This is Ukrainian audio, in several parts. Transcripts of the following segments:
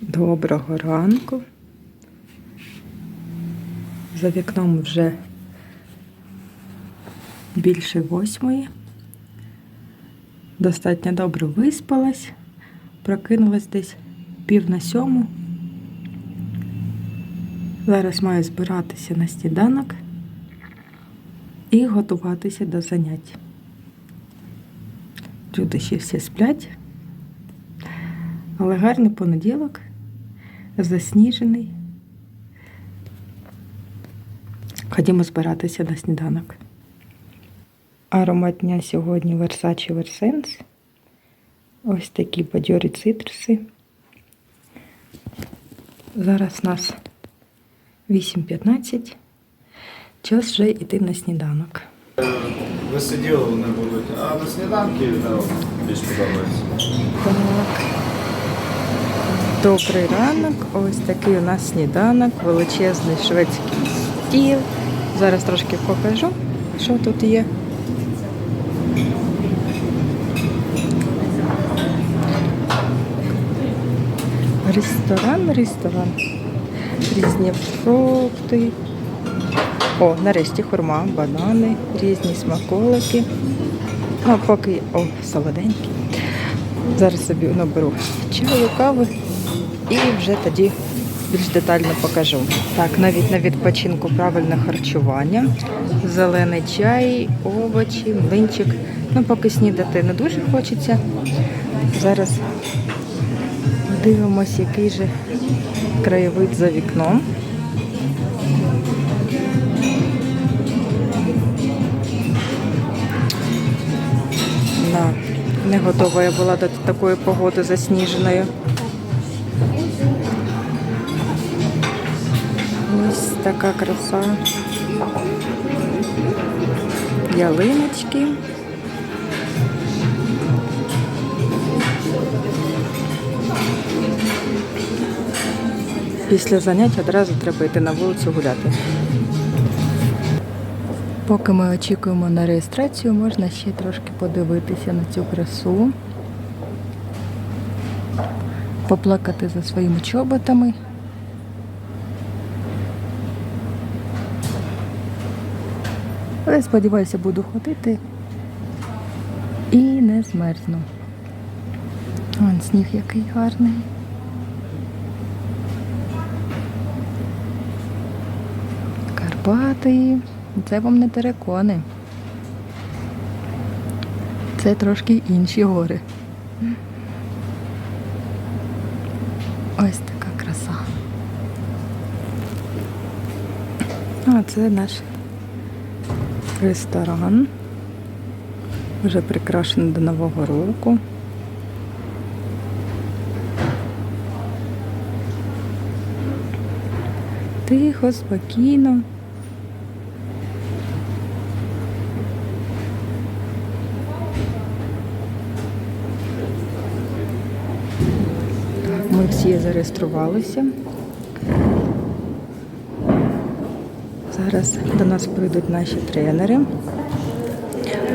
Доброго ранку. За вікном вже більше восьмої. Достатньо добре виспалась, прокинулась десь пів на сьому. Зараз маю збиратися на сніданок і готуватися до занять. Люди ще всі сплять, але гарний понеділок, засніжений. Ходімо збиратися на сніданок. Аромат дня сьогодні Versace Versense. Ось такі бадьорі цитруси. Зараз нас 8.15. Час вже йти на сніданок. Ви сиділи, вони будуть, а на сніданки да, більш подобається. Так. Добрий ранок. Ось такий у нас сніданок, величезний шведський стіл. Зараз трошки покажу, що тут є. Ресторан, ресторан. Різні фрукти. О, нарешті хурма, банани, різні смаколики. Ну, а поки о, солоденький. Зараз собі наберу чаю, кави і вже тоді більш детально покажу. Так, навіть на відпочинку правильне харчування, зелений чай, овочі, млинчик. Ну, поки снідати не дуже хочеться. Зараз дивимося, який же краєвид за вікном. Не готова я була до такої погоди засніженої. Ось така краса. Ялиночки. Після занять одразу треба йти на вулицю гуляти. Поки ми очікуємо на реєстрацію, можна ще трошки подивитися на цю красу, поплакати за своїми чоботами. Але сподіваюся, буду ходити і не змерзну. Вон сніг який гарний. Карпати. Це вам не терекони. Це трошки інші гори. Ось така краса. А це наш ресторан. Вже прикрашений до Нового року. Тихо, спокійно. Ми всі зареєструвалися. Зараз до нас прийдуть наші тренери.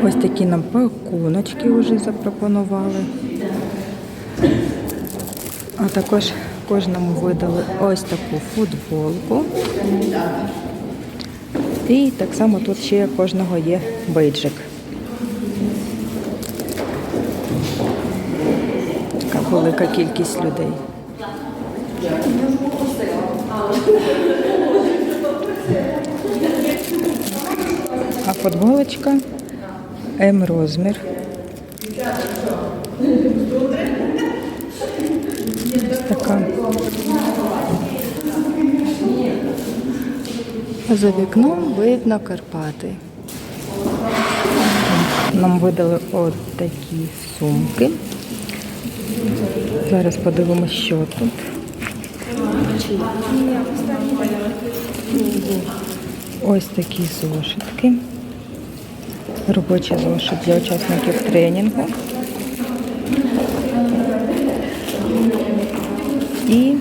Ось такі нам пакуночки вже запропонували. А також кожному видали ось таку футболку. І так само тут ще кожного є бейджик. Така велика кількість людей. А футболочка М розмір. Така. За вікном видно Карпати. Нам видали от такі сумки. Зараз подивимося, що тут. Ось такі зошитки. Робочий зошит для учасників тренінгу. І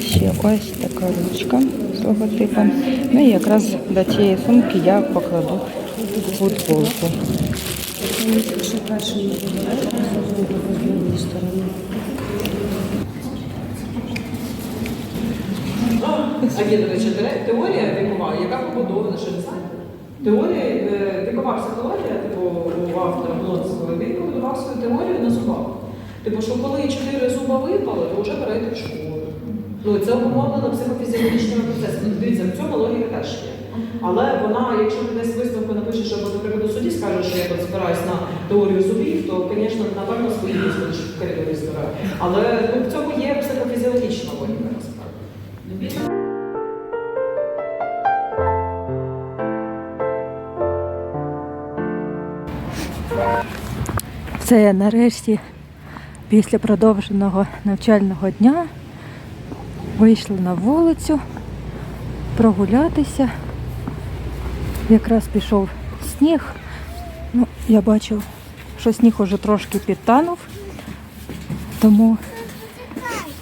ще ось така ручка з цього типу. Ну і якраз до цієї сумки я покладу футболку. Перший сторони. А є, до речі, теорія вікова, яка побудована, не знаю. Теорія, е, вікова психологія, типу, автора Блонського, він побудував свою теорію на зубах. Типу, що коли чотири зуба випали, то вже перейти в школу. Ну, це обумовлено психофізіологічними процесами. Ну, Дивіться, в цьому логіка теж є. Але вона, якщо ти десь висновку напишеш, або, наприклад, у суді скаже, що я тут збираюсь на теорію зубів, то, звісно, напевно, свої будеш в коридорі збирати. Але ну, в цьому є психофізіологічна логіка. Це нарешті після продовженого навчального дня вийшла на вулицю прогулятися. Якраз пішов сніг. Ну, я бачив, що сніг уже трошки підтанув, тому,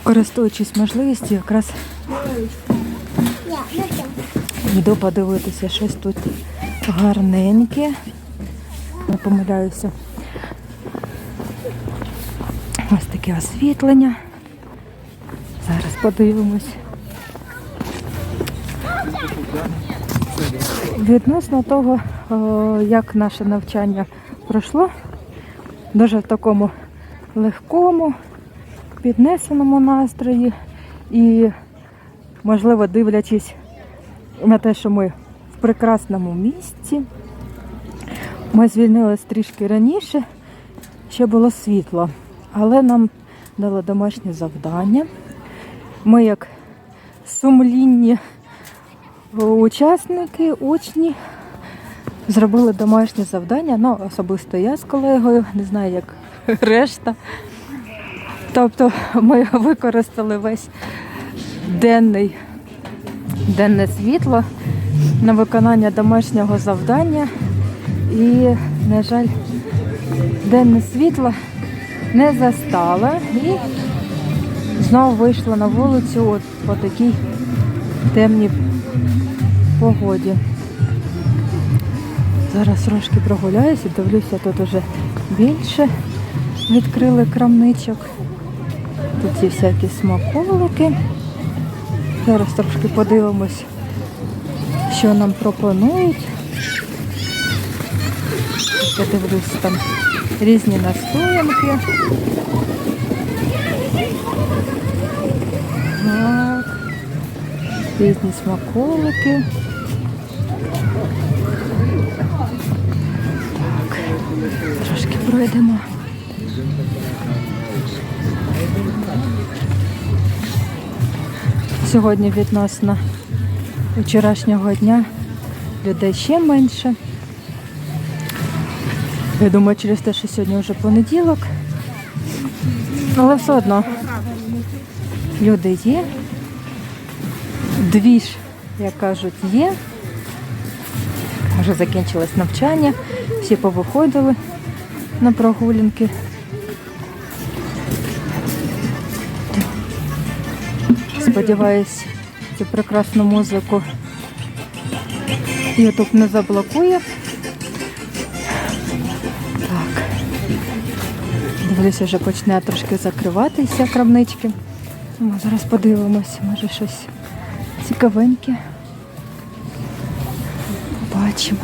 користуючись можливістю, якраз йду подивитися щось тут гарненьке. Не помиляюся. Ось таке освітлення. Зараз подивимось. Відносно того, як наше навчання пройшло, дуже в такому легкому, піднесеному настрої і, можливо, дивлячись на те, що ми в прекрасному місці, ми звільнились трішки раніше, ще було світло, але нам дали домашнє завдання. Ми, як сумлінні учасники, учні, зробили домашнє завдання. Ну, особисто я з колегою, не знаю, як решта. Тобто ми використали весь денний, денне світло на виконання домашнього завдання. І, на жаль, денне світло не застала і знову вийшла на вулицю от по такій темній погоді. Зараз трошки прогуляюся, дивлюся, тут уже більше відкрили крамничок. Тут є всякі смаколики. Зараз трошки подивимось, що нам пропонують. Я дивлюсь там різні настоянки. Так. Різні смаколики. Так, трошки пройдемо. Сьогодні відносно вчорашнього дня людей ще менше. Я думаю, через те, що сьогодні вже понеділок. Але все одно люди є. Двіж, як кажуть, є. Вже закінчилось навчання, всі повиходили на прогулянки. Сподіваюсь, цю прекрасну музику Ютуб не заблокує. Так. Дивлюся, вже почне трошки закриватися крамнички. Ну, зараз подивимося, може щось цікавеньке. Побачимо.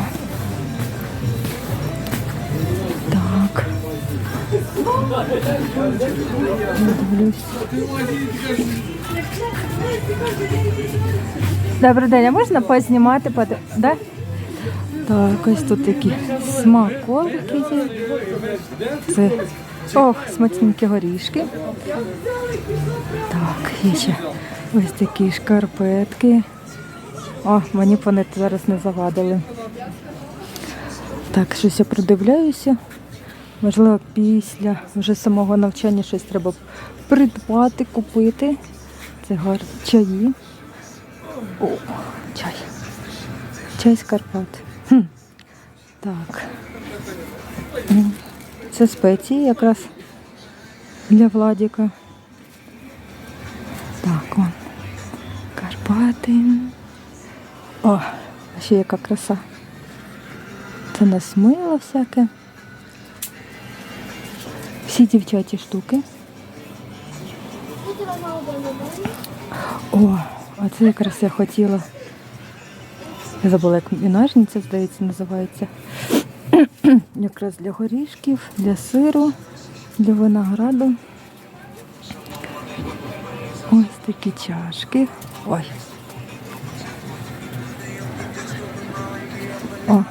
Так. Дивлюсь. Добрий день, а можна познімати? Под... Да? Так, ось тут такі смаколики є. Це ох, смачненькі горішки. Так, є ще ось такі шкарпетки. О, мені вони зараз не завадили. Так, щось я придивляюся. Можливо, після вже самого навчання щось треба придбати, купити. Це гарні чаї. О, чай. Чай з Карпат. Хм. Так. Це спеції якраз для Владіка. Так, он. Карпати. О, ще яка краса. Це нас мило всяке. Всі дівчаті штуки. О, а це якраз я хотіла. Я забула, як мінажниця, здається, називається. якраз для горішків, для сиру, для винограду. Ось такі чашки. Ой. О.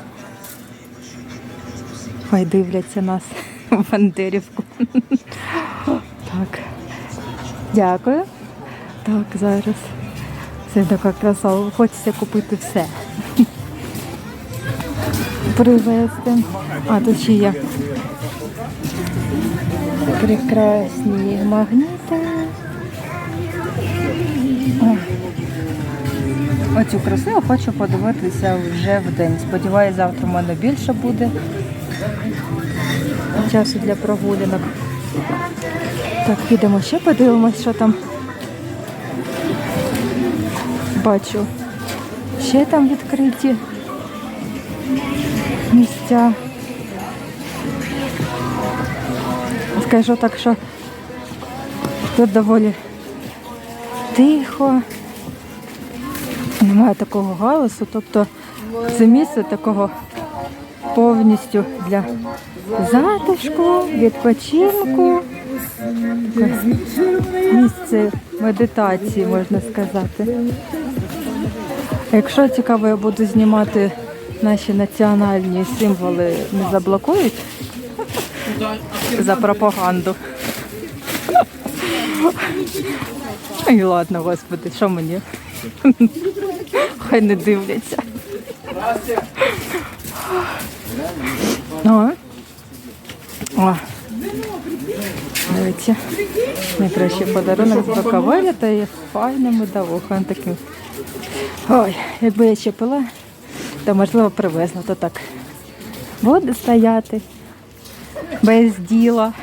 Хай дивляться нас в Бандерівку. Так. Дякую. Так, зараз. Це така краса. Хочеться купити все. Привезти. А, тут ще є прекрасні магніти. Оцю красу я хочу подивитися вже в день. Сподіваюся, завтра в мене більше буде часу для прогулянок. Так, підемо ще подивимось, що там. Бачу. Ще там відкриті місця. Скажу так, що тут доволі тихо. Немає такого галасу, тобто це місце такого повністю для затишку, відпочинку. Таке місце медитації, можна сказати. Якщо цікаво, я буду знімати наші національні символи, не заблокують за пропаганду. І ладно, господи, що мені? Хай не дивляться. О. О. Дивіться. Найкращий подарунок з боковелі та є файним медовухом таким. Ой, якби я ще пила, то можливо привезла, то так. Буде стояти без діла.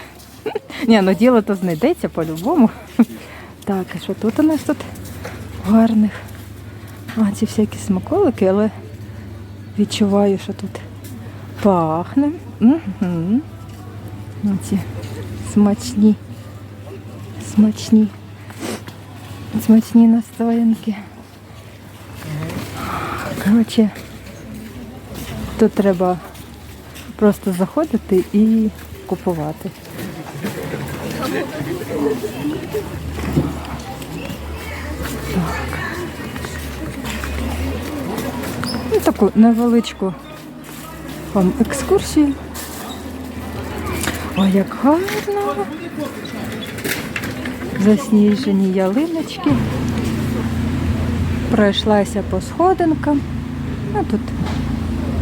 Ні, ну діло то знайдеться по-любому. Так, а що тут у нас тут гарних? А, ці всякі смаколики, але відчуваю, що тут пахне. Угу. Ці смачні. Смачні. Смачні настоянки. Коротше, тут треба просто заходити і купувати. Ну, таку невеличку вам екскурсію. Ой, як гарно. Засніжені ялиночки. Пройшлася по сходинкам. А тут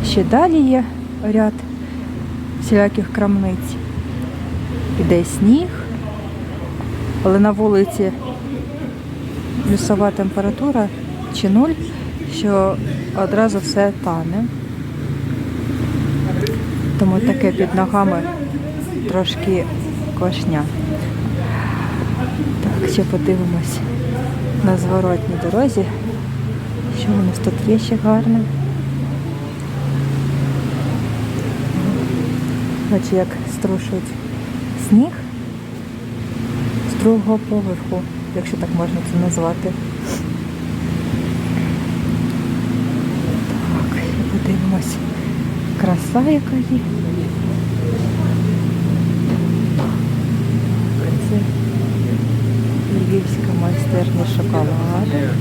ще далі є ряд всіляких крамниць. Іде сніг, але на вулиці плюсова температура чи нуль, що одразу все тане. Тому таке під ногами трошки квашня. Так, ще подивимось на зворотній дорозі. Що у нас тут є ще гарне? Бачу, як струшують сніг з другого поверху, якщо так можна це назвати. Так, подивимось. Краса яка є. Це львівська майстерня шоколаду.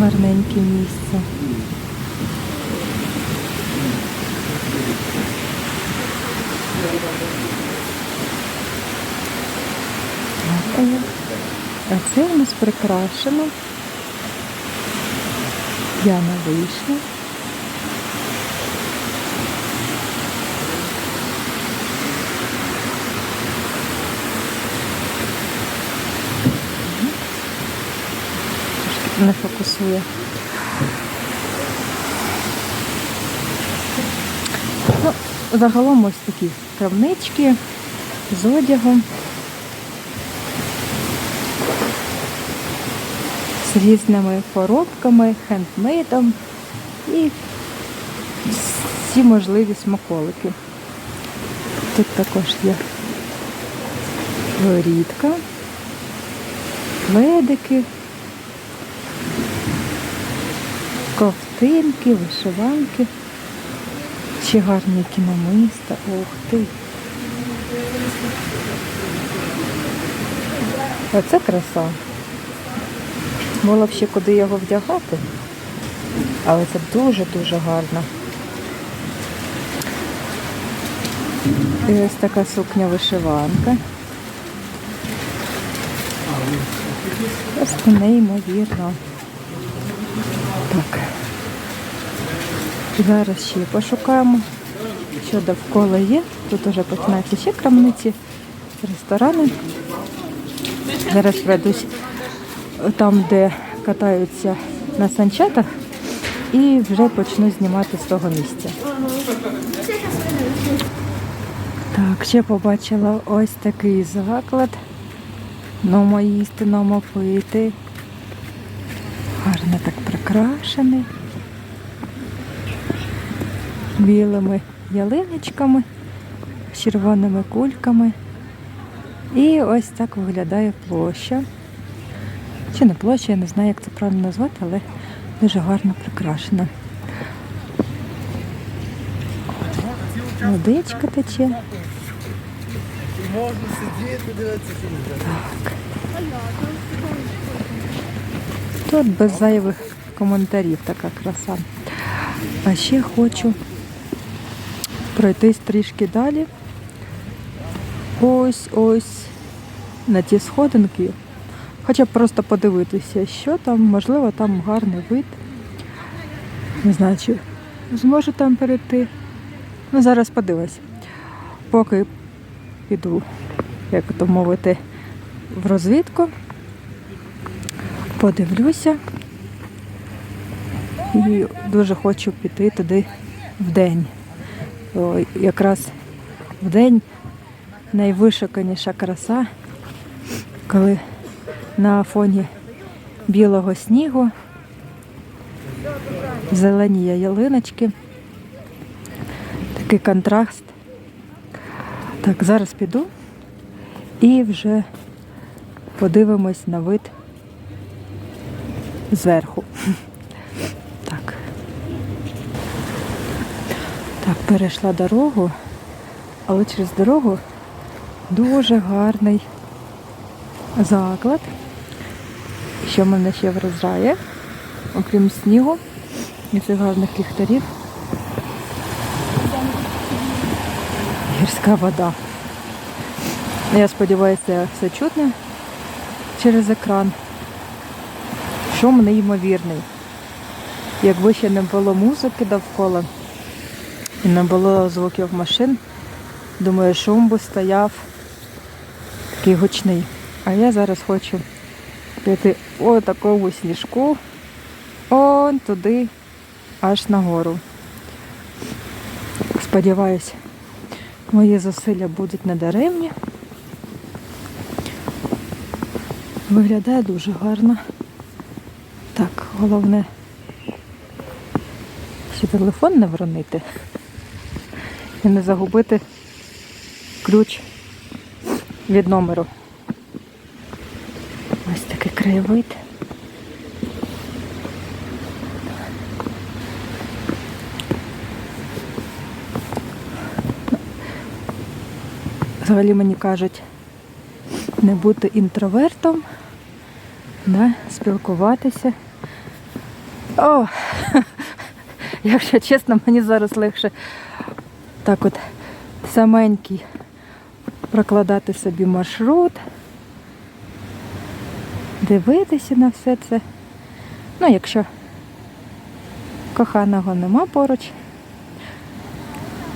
Гарненьке місце. Дякую. Це у нас прикрашено. Яна вийшла. Трошки не фокусує. Ну, загалом ось такі крамнички з одягом. Різними поробками, хендмейдом і всі можливі смаколики. Тут також є горітка, пледики, ковтинки, вишиванки. Ще гарні кіномиста. Ух ти. Оце краса. Було б ще куди його вдягати, але це дуже-дуже гарно. І ось така сукня вишиванка. Просто неймовірно. Так. Зараз ще пошукаємо, що довкола є. Тут вже починаються ще крамниці, ресторани. Зараз пройдусь там, де катаються на санчатах, і вже почну знімати з того місця. Так, ще побачила ось такий заклад. Ну, їсти, ну, пити. Гарно так прикрашений. Білими ялиночками, червоними кульками. І ось так виглядає площа. Чи не площа, я не знаю, як це правильно назвати, але дуже гарно прикрашена. Водичка тече. Можна сидіти, дивитися. Тут без зайвих коментарів така краса. А ще хочу пройтись трішки далі. Ось ось на ті сходинки. Хоча б просто подивитися, що там, можливо, там гарний вид. Не знаю, чи зможу там перейти. Ну, зараз подивись. Поки піду, як то мовити, в розвідку, подивлюся. І дуже хочу піти туди вдень. О, якраз вдень найвишуканіша краса, коли на фоні білого снігу зелені ялиночки. Такий контраст. Так, зараз піду і вже подивимось на вид зверху. Так. Так, перейшла дорогу, але через дорогу дуже гарний заклад. Що мене ще вражає, окрім снігу і цих гарних ліхтарів. Гірська вода. Я сподіваюся, все чутно через екран. Шум неймовірний. Якби ще не було музики довкола і не було звуків машин, думаю, шум би стояв такий гучний. А я зараз хочу піти о такому сніжку, он туди, аж нагору. Сподіваюсь, мої зусилля будуть недаремні. Виглядає дуже гарно. Так, головне, ще телефон не вронити і не загубити ключ від номеру. Краєвид. Взагалі мені кажуть, не бути інтровертом, да, спілкуватися. О, якщо чесно, мені зараз легше так от саменький прокладати собі маршрут, дивитися на все це. Ну, якщо коханого нема поруч,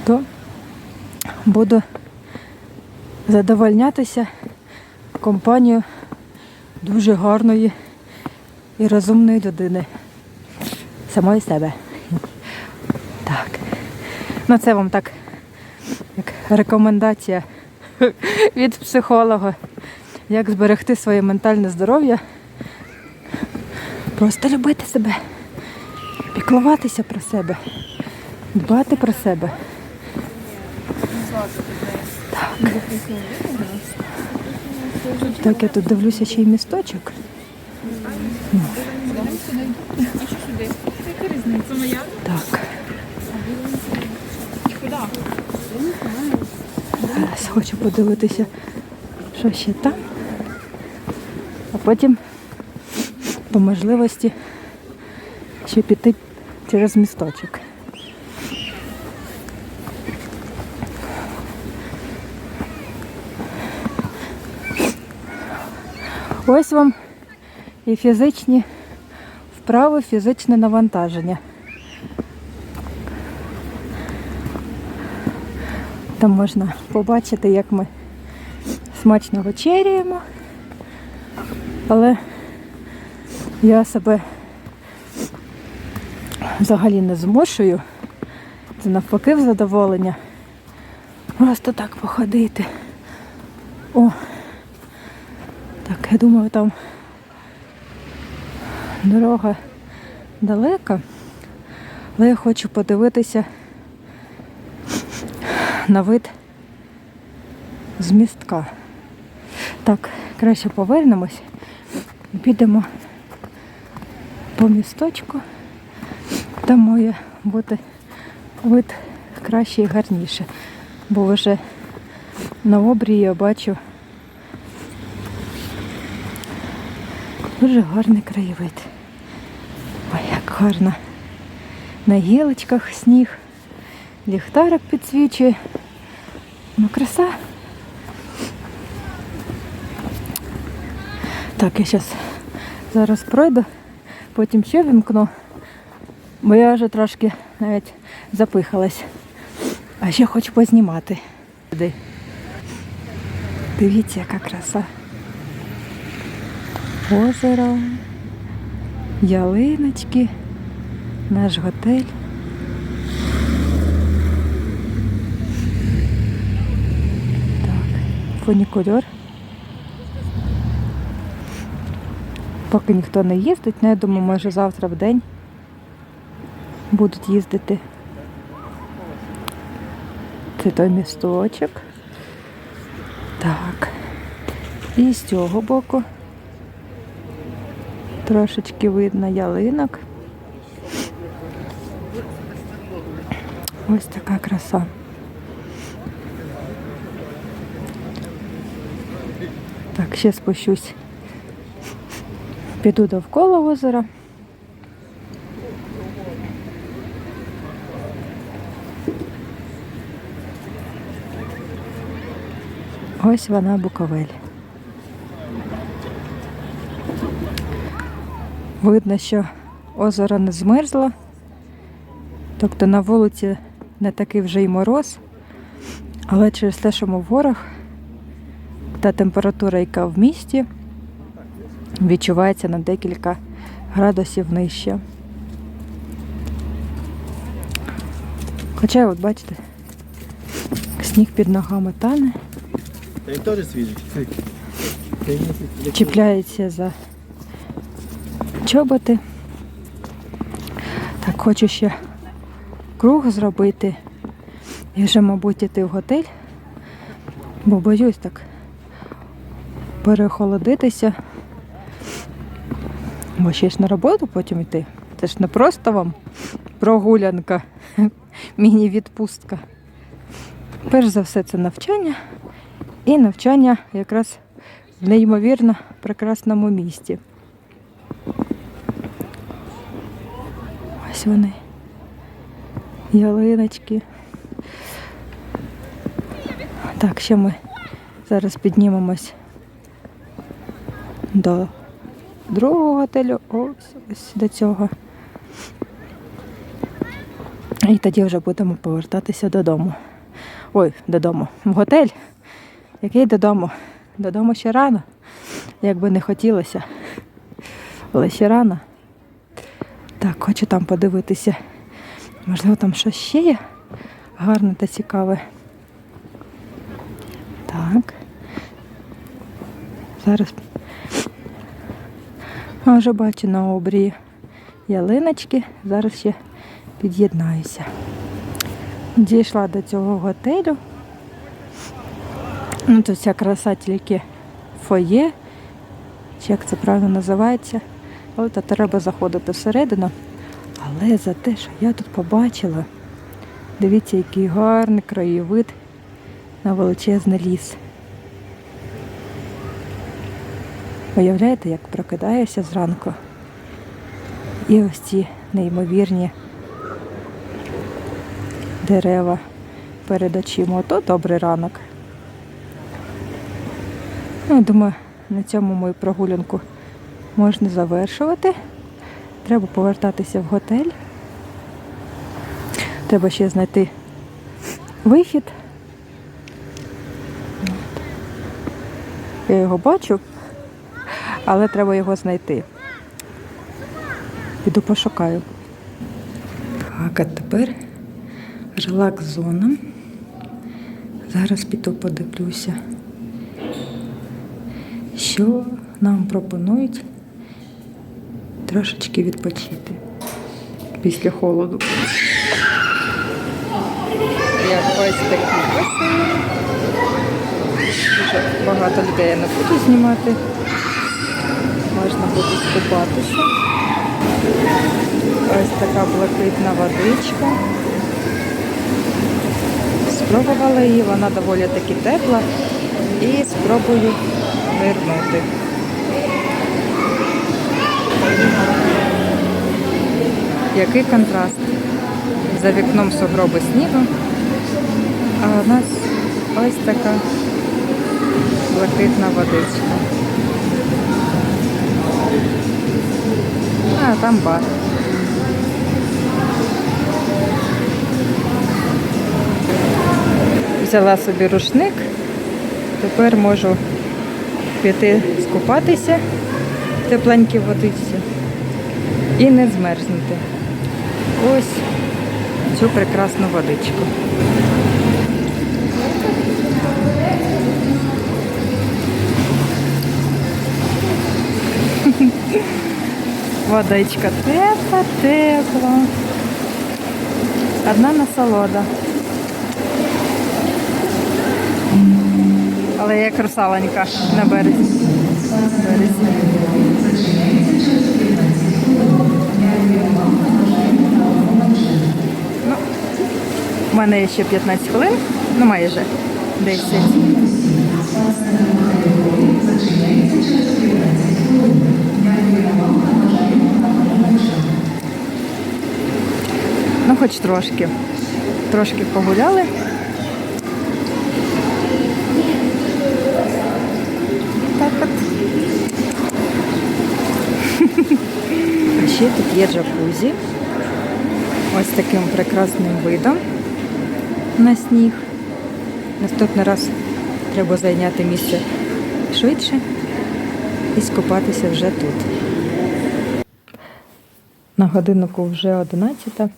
то буду задовольнятися компанією дуже гарної і розумної людини. Самої себе. Так. Ну це вам так, як рекомендація від психолога, як зберегти своє ментальне здоров'я Просто любити себе, піклуватися про себе, дбати про себе. Так. Так, я тут дивлюся ще й місточок. Так. Зараз хочу подивитися, що ще там. А потім по можливості ще піти через місточок. Ось вам і фізичні вправи, фізичне навантаження. Там можна побачити, як ми смачно вечеряємо. Але я себе взагалі не змушую. Це навпаки в задоволення. Просто так походити. О! Так, я думаю, там дорога далека, але я хочу подивитися на вид з містка. Так, краще повернемось підемо по місточку. Там має бути вид краще і гарніше. Бо вже на обрії я бачу дуже гарний краєвид. Ой, як гарно. На гілочках сніг, ліхтарик підсвічує. Ну, краса. Так, я зараз зараз пройду, потім ще вімкну, бо я вже трошки навіть запихалась. А ще хочу познімати. Дивіться, яка краса. Озеро, ялиночки, наш готель. Так, фунікульор. Поки ніхто не їздить, ну, я думаю, може завтра в день будуть їздити. Це той місточок. Так. І з цього боку трошечки видно ялинок. Ось така краса. Так, ще спущусь. Піду довкола озера. Ось вона Буковель. Видно, що озеро не змерзло, тобто на вулиці не такий вже й мороз, але через те, що ми в горах, та температура, яка в місті, відчувається на декілька градусів нижче. Хоча, от бачите, сніг під ногами тане, Та він теж свіжий. чіпляється за чоботи. Так, хочу ще круг зробити. І вже, мабуть, іти в готель, бо боюсь так перехолодитися. Бо ще ж на роботу потім йти. Це ж не просто вам прогулянка, міні-відпустка. Перш за все, це навчання. І навчання якраз в неймовірно прекрасному місті. Ось вони. Ялиночки. Так, ще ми зараз піднімемось до другого готелю, ось, ось до цього. І тоді вже будемо повертатися додому. Ой, додому. В готель. Який додому? Додому ще рано, як би не хотілося. Але ще рано. Так, хочу там подивитися. Можливо, там щось ще є гарне та цікаве. Так. Зараз Вже бачу на обрії ялиночки. Зараз ще під'єднаюся. Дійшла до цього готелю. Ну, тут вся краса тільки фоє, чи як це правильно називається. Але то треба заходити всередину. Але за те, що я тут побачила, дивіться, який гарний краєвид на величезний ліс. Уявляєте, як прокидаєшся зранку? І ось ці неймовірні дерева перед очима. Ото добрий ранок. Ну, думаю, на цьому мою прогулянку можна завершувати. Треба повертатися в готель. Треба ще знайти вихід. Я його бачу, але треба його знайти. Піду пошукаю. Так, а тепер релакс-зона. Зараз піду подивлюся, що нам пропонують трошечки відпочити після холоду. Як ось такий басейн. Дуже багато людей я не буду знімати. Буде скупатися. Ось така блакитна водичка. Спробувала її, вона доволі таки тепла. І спробую нирнути. Який контраст. За вікном сугроби снігу, а у нас ось така блакитна водичка. Там бар. Взяла собі рушник. Тепер можу піти скупатися в тепленькій водичці і не змерзнути. Ось цю прекрасну водичку. Водичка тепла, тепла. Одна насолода. Але як русаленька на березі. Ну, у мене ще 15 хвилин, ну майже 10. Хоч трошки. Трошки погуляли. Так от. А ще тут є джакузі. Ось таким прекрасним видом на сніг. Наступний раз треба зайняти місце швидше і скупатися вже тут. На годиннику вже 11.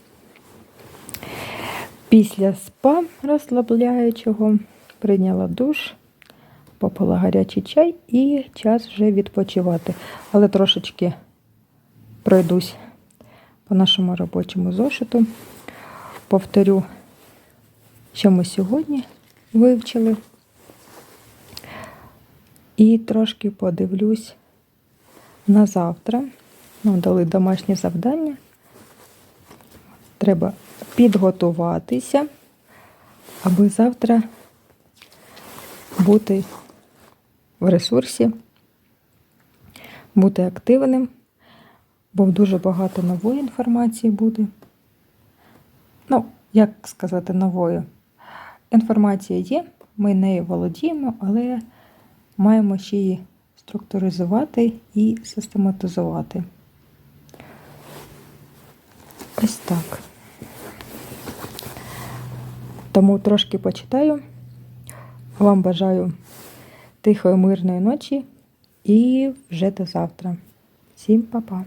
Після спа розслабляючого прийняла душ, попила гарячий чай і час вже відпочивати. Але трошечки пройдусь по нашому робочому зошиту. Повторю, що ми сьогодні вивчили. І трошки подивлюсь на завтра. Нам дали домашнє завдання. Треба підготуватися, аби завтра бути в ресурсі, бути активним, бо дуже багато нової інформації буде. Ну, як сказати, новою. Інформація є, ми нею володіємо, але маємо ще її структуризувати і систематизувати. Ось так. Тому трошки почитаю. Вам бажаю тихої, мирної ночі і вже до завтра. Всім па-па!